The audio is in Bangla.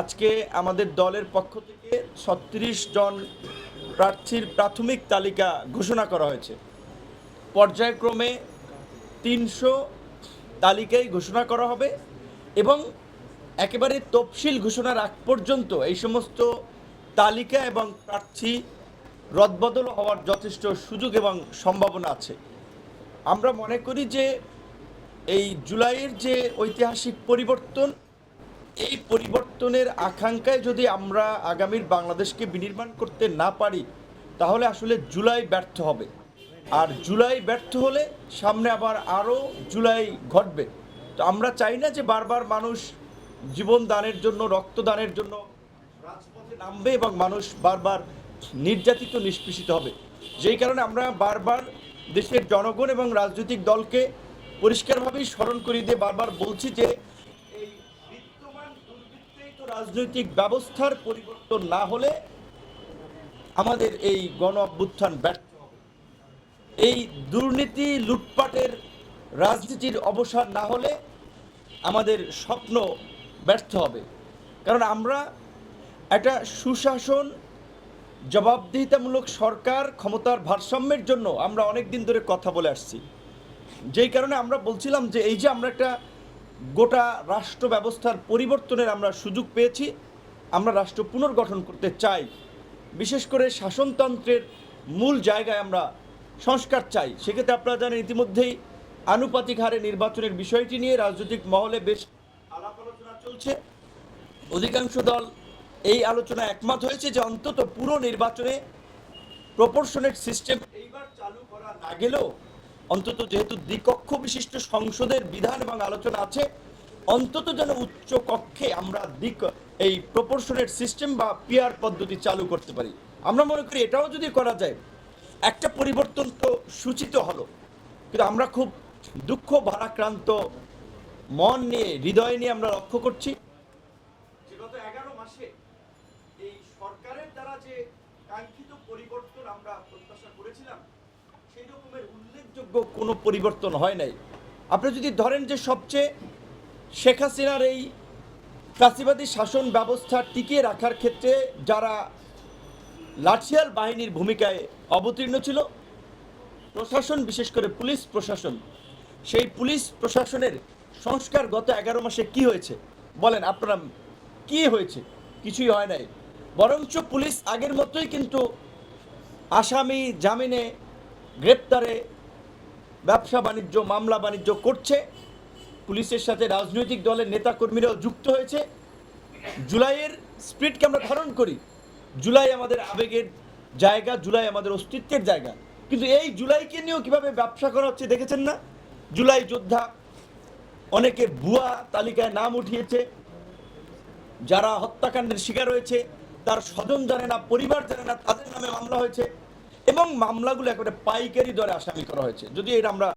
আজকে আমাদের দলের পক্ষ থেকে ছত্রিশ জন প্রার্থীর প্রাথমিক তালিকা ঘোষণা করা হয়েছে। পর্যায়ক্রমে তিনশো তালিকায় ঘোষণা করা হবে এবং একেবারে তফসিল ঘোষণার আগ পর্যন্ত এই সমস্ত তালিকা এবং প্রার্থী রদবদল হওয়ার যথেষ্ট সুযোগ এবং সম্ভাবনা আছে। আমরা মনে করি যে এই জুলাইয়ের যে ঐতিহাসিক পরিবর্তন এই পরিবর্তনের আকাঙ্ক্ষায় যদি আমরা আগামীর বাংলাদেশকে বিনির্মাণ করতে না পারি, তাহলে আসলে জুলাই ব্যর্থ হবে। আর জুলাই ব্যর্থ হলে সামনে আবার আরও জুলাই ঘটবে। তো আমরা চাই না যে বারবার মানুষ জীবন দানের জন্য রক্তদানের জন্য রাজপথে নামবে এবং মানুষ বারবার নির্যাতিত, নিষ্পেষিত হবে। যেই কারণে আমরা বারবার দেশের জনগণ এবং রাজনৈতিক দলকে পরিষ্কারভাবেই স্মরণ করিয়ে দিয়ে বারবার বলছি যে রাজনৈতিক ব্যবস্থার পরিবর্তন না হলে আমাদের এই গণ অভ্যুত্থান ব্যর্থ এই দুর্নীতি, লুটপাটের রাজনীতির অবসান না হলে আমাদের স্বপ্ন ব্যর্থ হবে। কারণ আমরা একটা সুশাসন, জবাবদিহিতামূলক সরকার, ক্ষমতার ভারসাম্যের জন্য আমরা অনেক দিন ধরে কথা বলে আসছি। যেই কারণে আমরা বলছিলাম যে এই যে আমরা একটা গোটা রাষ্ট্র ব্যবস্থার পরিবর্তনের আমরা সুযোগ পেয়েছি। আমরা রাষ্ট্র পুনর্গঠন করতে চাই। বিশেষ করে শাসনতন্ত্রের মূল জায়গায় আমরা সংস্কার চাই। সেক্ষেত্রে আপনারা জানেন, ইতিমধ্যেই আনুপাতিক হারে নির্বাচনের বিষয়টি নিয়ে রাজনৈতিক মহলে বেশ আলাপ আলোচনা চলছে। অধিকাংশ দল এই আলোচনা একমত হয়েছে যে, অন্তত পুরো নির্বাচনে প্রপোর্শনেট সিস্টেম এইবার চালু করা না গেলেও অন্তত যেহেতু দ্বিকক্ষ বিশিষ্ট সংসদের বিধান এবং আলোচনা আছে, অন্তত যেন উচ্চ কক্ষে আমরা দিক এই প্রপোর্শনেট সিস্টেম বা পিয়ার পদ্ধতি চালু করতে পারি। আমরা মনে করি এটাও যদি করা যায়, একটা পরিবর্তন তো সূচিত হলো। কিন্তু আমরা খুব দুঃখ, ভারাক্রান্ত মন নিয়ে, হৃদয় নিয়ে আমরা লক্ষ্য করছি। সরকারের দ্বারা যে কাঙ্ক্ষিত পরিবর্তন আমরা প্রত্যাশা করেছিলাম সেই উল্লেখযোগ্য কোনো পরিবর্তন হয় নাই। আপনি যদি ধরেন যে সবচেয়ে শেখ হাসিনার এই ফ্যাসিবাদী শাসন ব্যবস্থা টিকিয়ে রাখার ক্ষেত্রে যারা লাঠিয়াল বাহিনীর ভূমিকায় অবতীর্ণ ছিল, প্রশাসন, বিশেষ করে পুলিশ প্রশাসন, সেই পুলিশ প্রশাসনের সংস্কার গত এগারো মাসে কি হয়েছে? বলেন আপনারা, কি হয়েছে? কিছুই হয় নাই। বরঞ্চ পুলিশ আগের মতোই কিন্তু আসামি জামিনে গ্রেপ্তারে ব্যবসা বাণিজ্য, মামলা বাণিজ্য করছে। পুলিশের সাথে রাজনৈতিক দলের নেতাকর্মীরাও যুক্ত হয়েছে। জুলাইয়ের স্পিরিটকে আমরা ধারণ করি। জুলাই আমাদের আবেগের জায়গা, জুলাই আমাদের অস্তিত্বের জায়গা। কিন্তু এই জুলাইকে নিয়েও কীভাবে ব্যবসা করা হচ্ছে দেখেছেন না? জুলাই যোদ্ধা অনেকে ভুয়া তালিকায় নাম উঠিয়েছে। যারা হত্যাকাণ্ডের শিকার হয়েছে, তার স্বজন জানে না, পরিবার জানে না, তাদের নামে মামলা হয়েছে। এবং মামলাগুলো একেবারে পাইকারি দরে আসামি করা হয়েছে। যদি এটা আমরা